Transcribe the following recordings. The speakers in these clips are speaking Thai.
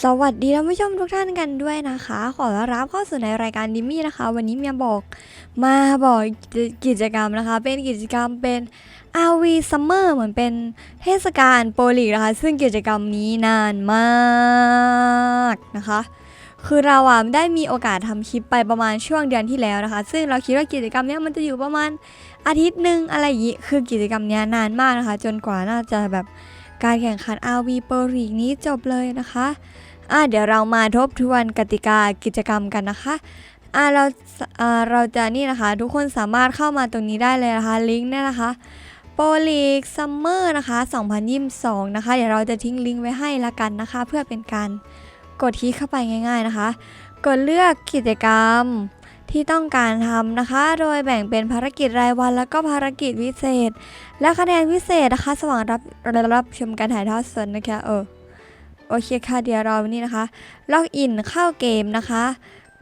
สวัสดีท่านผู้ชมทุกท่านกันด้วยนะคะ ขอต้อนรับเข้าสู่ในรายการดิมมี่นะคะ วันนี้เมียบอกมาบอกกิจกรรมนะคะ เป็นกิจกรรมเป็น RV Summer เหมือนเป็นเทศกาลโปรลีกนะคะ ซึ่งกิจกรรมนี้นานมากนะคะ คือเราอะได้มีโอกาสทำคลิปไปประมาณช่วงเดือนที่แล้วนะคะ ซึ่งเราคิดว่ากิจกรรมนี้มันจะอยู่ประมาณอาทิตย์หนึ่งอะไรอย่างงี้คือกิจกรรมนี้นานมากนะคะ จนกว่าน่าจะแบบ การแข่งขัน RV โปรลีกนี้จบเลยนะคะอะเดี๋ยวเรามาทบทวนกติกากิจกรรมกันนะคะอะเราอ่าเราจะนี่นะคะ ทุกคนสามารถเข้ามาตรงนี้ได้เลยนะคะลิงก์เนี่ยนะคะโปรลีกซัมเมอร์นะคะ2022 นะคะ เดี๋ยวเราจะทิ้งลิงก์ไว้ให้ละกันนะคะ เพื่อเป็นการกดคลิกเข้าไปง่าย ๆนะคะ กดเลือกกิจกรรม ที่ต้องการทำนะคะ โดยแบ่งเป็นภารกิจรายวัน แล้วก็ภารกิจพิเศษ และคะแนนพิเศษนะคะสว่างรับรับชมการถ่ายทอดสดนะคะเออโอเคค่ะเดี๋ยวเรานี่นะคะล็อกอินเข้าเกมนะคะ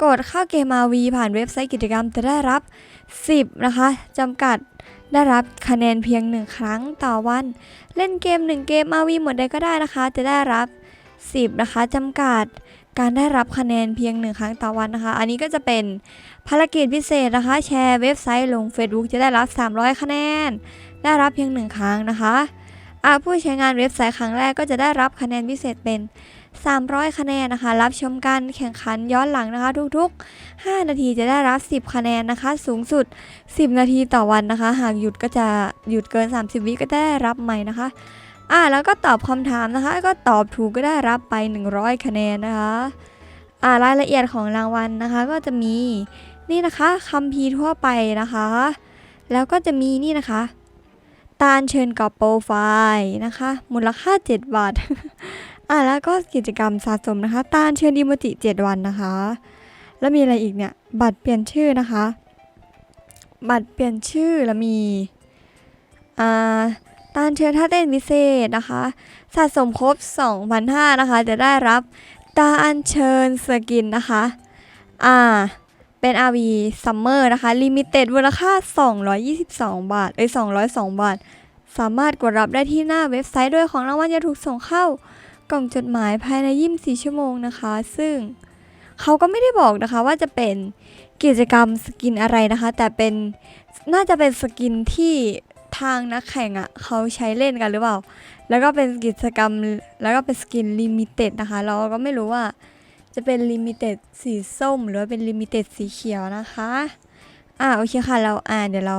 กดเข้าเกม RV ผ่านเว็บไซต์กิจกรรมจะได้รับ 10 นะคะจำกัดได้รับคะแนนเพียง 1 ครั้งต่อวัน เล่นเกม 1 เกม RV หมดใดก็ได้นะคะ จะได้รับ 10 นะคะจำกัด การได้รับคะแนนเพียง1ครั้งต่อวันนะคะ อันนี้ก็จะเป็นภารกิจพิเศษนะคะ แชร์เว็บไซต์ลง Facebook จะได้รับ 300 คะแนน ได้รับเพียง1ครั้งนะคะอาผู้ใช้งานเว็บไซต์ครั้งแรกก็จะได้รับคะแนนพิเศษเป็น 300 คะแนนนะคะ รับชมการแข่งขันย้อนหลังนะคะ ทุกๆ 5 นาทีจะได้รับ 10 คะแนนนะคะ สูงสุด 10 นาทีต่อวันนะคะ หากหยุดก็จะหยุดเกิน 30 วิก็ได้รับใหม่นะคะ อ่าแล้วก็ตอบคำถามนะคะ ก็ตอบถูกก็ได้รับไป 100 คะแนนนะคะอ่ารายละเอียดของรางวัลนะคะก็จะมีนี่นะคะคัมภีทั่วไปนะคะ แล้วก็จะมีนี่นะคะ ตาลเชิญกรอบโปรไฟล์นะคะ มูลค่า 7 บาท อะแล้วก็กิจกรรมสะสมนะคะ ตาลเชิญดิโมจิ 7 วันนะคะ แล้วมีอะไรอีกเนี่ย บัตรเปลี่ยนชื่อนะคะ บัตรเปลี่ยนชื่อแล้วมีอ่า ตาลเชิญท่าเต้นพิเศษนะคะสะสมครบ2,500นะคะ จะได้รับตาอัญเชิญสกินนะคะ อ่า เป็น RV Summer นะคะ Limited มูลค่า 222 บาท เอ้ย 202 บาท สามารถกดรับได้ที่หน้าเว็บไซต์โดยของรางวัลจะถูกส่งเข้ากล่องจดหมายภายใน24ชั่วโมงนะคะ ซึ่งเขาก็ไม่ได้บอกนะคะว่าจะเป็นกิจกรรมสกินอะไรนะคะ แต่เป็นน่าจะเป็นสกินที่ ทางนักแข่งอะ่ะเขาใช้เล่นกันหรือเปล่า แล้วก็เป็นกิจกรรมแล้วก็เป็นสกินลิมิเต็ดนะคะ เราก็ไม่รู้ว่าจะเป็นลิมิเต็ดสีส้ม หรือว่าเป็นลิมิเต็ดสีเขียวนะคะ อ่าโอเคค่ะเราอ่าเดี๋ยวเรา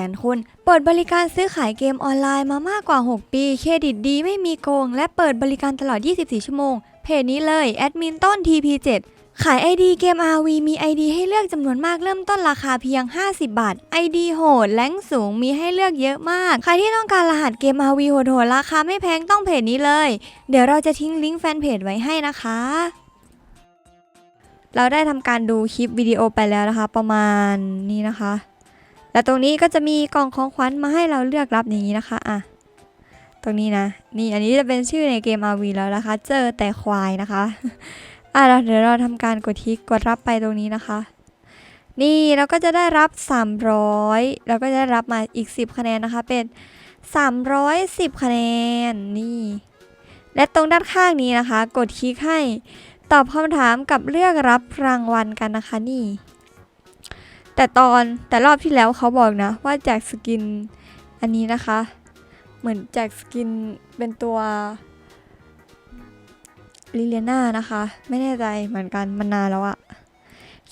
นคนเปิดบริการซื้อขายเกมออนไลน์มามากกว่า 6 ปี เครดิตดีไม่มีโกง และเปิดบริการตลอด 24 ชั่วโมง เพจนี้เลย แอดมินต้น TP7 ขาย ID เกม RV มี ID ให้เลือกจำนวนมากเริ่มต้นราคาเพียง 50 บาท ID โหดแรงสูงมีให้เลือกเยอะมาก ใครที่ต้องการรหัสเกม RV โหดๆราคาไม่แพงต้องเพจนี้เลย เดี๋ยวเราจะทิ้งลิงก์แฟนเพจไว้ให้นะคะ เราได้ทำการดูคลิปวิดีโอไปแล้วนะคะ ประมาณนี้นะคะ แล้วตรงนี้ก็จะมีกล่องของขวัญมาให้เราเลือกรับอย่างนี้นะคะอะตรงนี้นะ นี่อันนี้จะเป็นชื่อในเกม RV แล้วนะคะ เจอแต่ควายนะคะอะเดี๋ยวเราทำการกดทิกกดรับไปตรงนี้นะคะ นี่เราก็จะได้รับ 300แล้วก็จะได้รับมาอีก 10 คะแนนนะคะ เป็น 310 คะแนนนี่ และตรงด้านข้างนี้นะคะ กดคลิกให้ตอบคำถามกับเลือกรับรางวัลกันนะคะนี่ แต่ตอนแต่รอบที่แล้วเขาบอกนะ ว่าแจกสกินอันนี้นะคะ เหมือนแจกสกินเป็นตัวลิเลียนานะคะ ไม่แน่ใจเหมือนกันมันนานแล้วอะ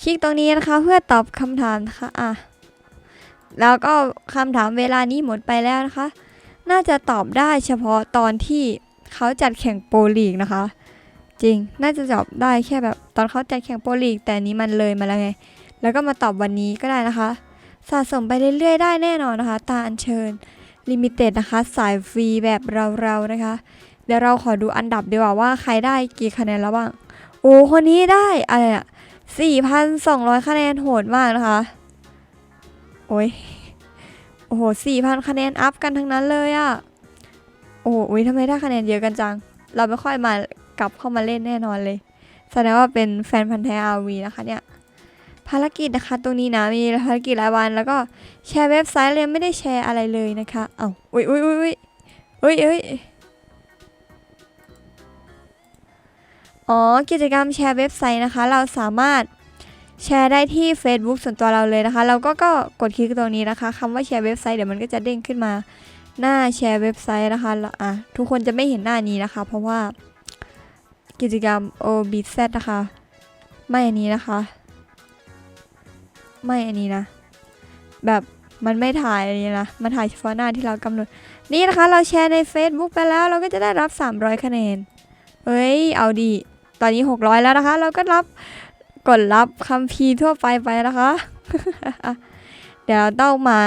คลิกตรงนี้นะคะเพื่อตอบคำถามนะคะอะแล้วก็คำถามเวลานี้หมดไปแล้วนะคะ น่าจะตอบได้เฉพาะตอนที่เขาจัดแข่งโปรลีกนะคะ จริงน่าจะตอบได้แค่แบบตอนเขาจัดแข่งโปรลีก แต่นี้มันเลยมาแล้วไง แล้วก็มาตอบวันนี้ก็ได้นะคะ สะสมไปเรื่อยๆได้แน่นอนนะคะ ตาอัญเชิญลิมิเต็ดนะคะ สายฟรีแบบเราๆนะคะ เดี๋ยวเราขอดูอันดับดีกว่าว่าใครได้กี่คะแนนแล้วบ้าง โอ้คนนี้ได้อะไรอะ4,200 คะแนนโหดมากนะคะ โอ้ย โอ้โห 4,000 คะแนนอัพกันทั้งนั้นเลยอะโอ้โหอุ๊ยทำไมได้คะแนนเยอะกันจัง เราไม่ค่อยมากลับเข้ามาเล่นแน่นอนเลย แสดงว่าเป็นแฟนพันธ์แท้ RV นะคะเนี่ย ภารกิจนะคะ ตรงนี้นะมีภารกิจรายวัน แล้วก็แชร์เว็บไซต์เลยไม่ได้แชร์อะไรเลยนะคะเอ้าอุ้ยอุ้ยอุ้ยอุ้ยอุ้ยอุ้ยอ๋อกิจกรรมแชร์เว็บไซต์นะคะ เราสามารถแชร์ได้ที่ Facebook ส่วนตัวเราเลยนะคะ เราก็ก็กดคลิกตรงนี้นะคะคำว่าแชร์เว็บไซต์เดี๋ยวมันก็จะเด้งขึ้นมาหน้าแชร์เว็บไซต์นะคะแล้วอะทุกคนจะไม่เห็นหน้านี้นะคะ เพราะว่ากิจกรรม OBZ นะคะ ไม่อันนี้นะคะ ไม่อันนี้นะ แบบมันไม่ถ่ายอันนี้นะ มันถ่ายเฉพาะหน้าที่เรากำหนด นี่นะคะเราแชร์ใน Facebook ไปแล้วเราก็จะได้รับ 300 คะแนนเอ้ย เอาดี ตอนนี้ 600 แล้วนะคะ เราก็รับกดรับคัมภีทั่วไปไปนะคะ เดี๋ยวเราต้องมา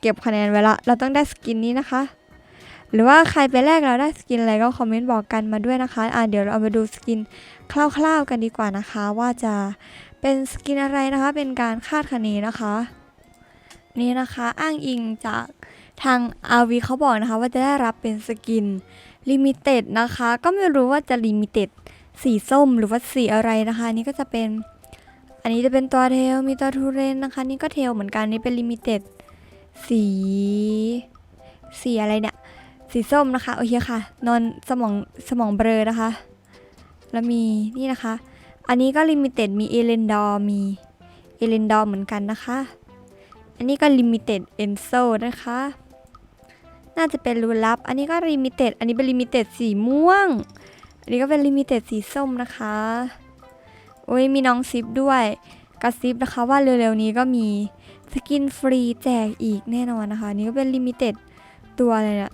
เก็บคะแนนไว้ละ เราต้องได้สกินนี้นะคะ หรือว่าใครไปแรกเราได้สกินอะไรก็คอมเมนต์บอกกันมาด้วยนะคะ อ่าเดี๋ยวเรามาดูสกินคร่าวๆกันดีกว่านะคะ ว่าจะ เป็นสกินอะไรนะคะ เป็นการคาดคะเนนะคะ นี่นะคะอ้างอิงจากทาง RV เขาบอกนะคะว่าจะได้รับเป็นสกินลิมิเต็ดนะคะ ก็ไม่รู้ว่าจะลิมิเต็ดสีส้มหรือว่าสีอะไรนะคะนนี่ก็จะเป็น อันนี้จะเป็นตัวเทลมีตัวทูเรนนะคะ นี่ก็เทลเหมือนกันนี่เป็นลิมิเต็ดสี สีอะไรเนี่ย สีส้มนะคะ โอเคค่ะ นอนสมองสมองเบลอนะคะ แล้วมีนี่นะคะ อันนี้ก็ลิมิเต็ดมีเอเลนดอร์มีเอเลนดอร์เหมือนกันนะคะ อันนี้ก็ลิมิเต็ดเอนโซนะคะ น่าจะเป็นรูลับ อันนี้ก็ลิมิเต็ดอันนี้เป็นลิมิเต็ดสีม่วง อันนี้ก็เป็นลิมิเต็ดสีส้มนะคะโอ้ยมีน้องซิปด้วยกระซิบนะคะว่าเร็วๆนี้ก็มีสกินฟรีแจกอีกแน่นอนนะคะนนี้ก็เป็นลิมิเต็ดตัวอะไรเนี่ย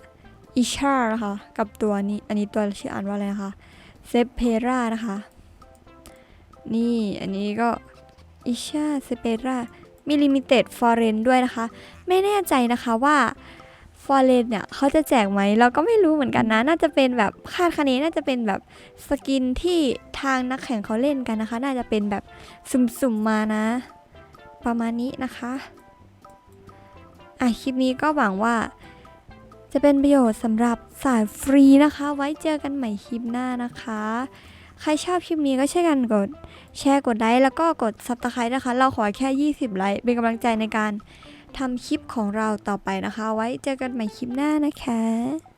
อิชานะคะ กับตัวนี้ อันนี้ตัวชื่ออ่านว่าอะไรนะคะ เซเพรานะคะ นี่อันนี้ก็อิชาเซเปรามีลิมิเต็ดฟอร์เรนด้วยนะคะ ไม่แน่ใจนะคะว่าฟอร์เรนเนี่ยเขาจะแจกไหมเราก็ไม่รู้เหมือนกันนะ น่าจะเป็นแบบคาดคะเนน่าจะเป็นแบบสกินที่ทางนักแข่งเขาเล่นกันนะคะ น่าจะเป็นแบบสุ่มๆมานะ ประมาณนี้นะคะอะคลิปนี้ก็หวังว่า จะเป็นประโยชน์สำหรับสายฟรีนะคะ ไว้เจอกันใหม่คลิปหน้านะคะ ใครชอบคลิปนี้ก็ช่วยกันกด แชร์กดไลค์แล้วก็กด s u b สไครต์นะคะ เราขอแค่ 20 ไลค์เป็นกำลังใจในการทำคลิปของเราต่อไปนะคะ ไว้เจอกันใหม่คลิปหน้านะคะ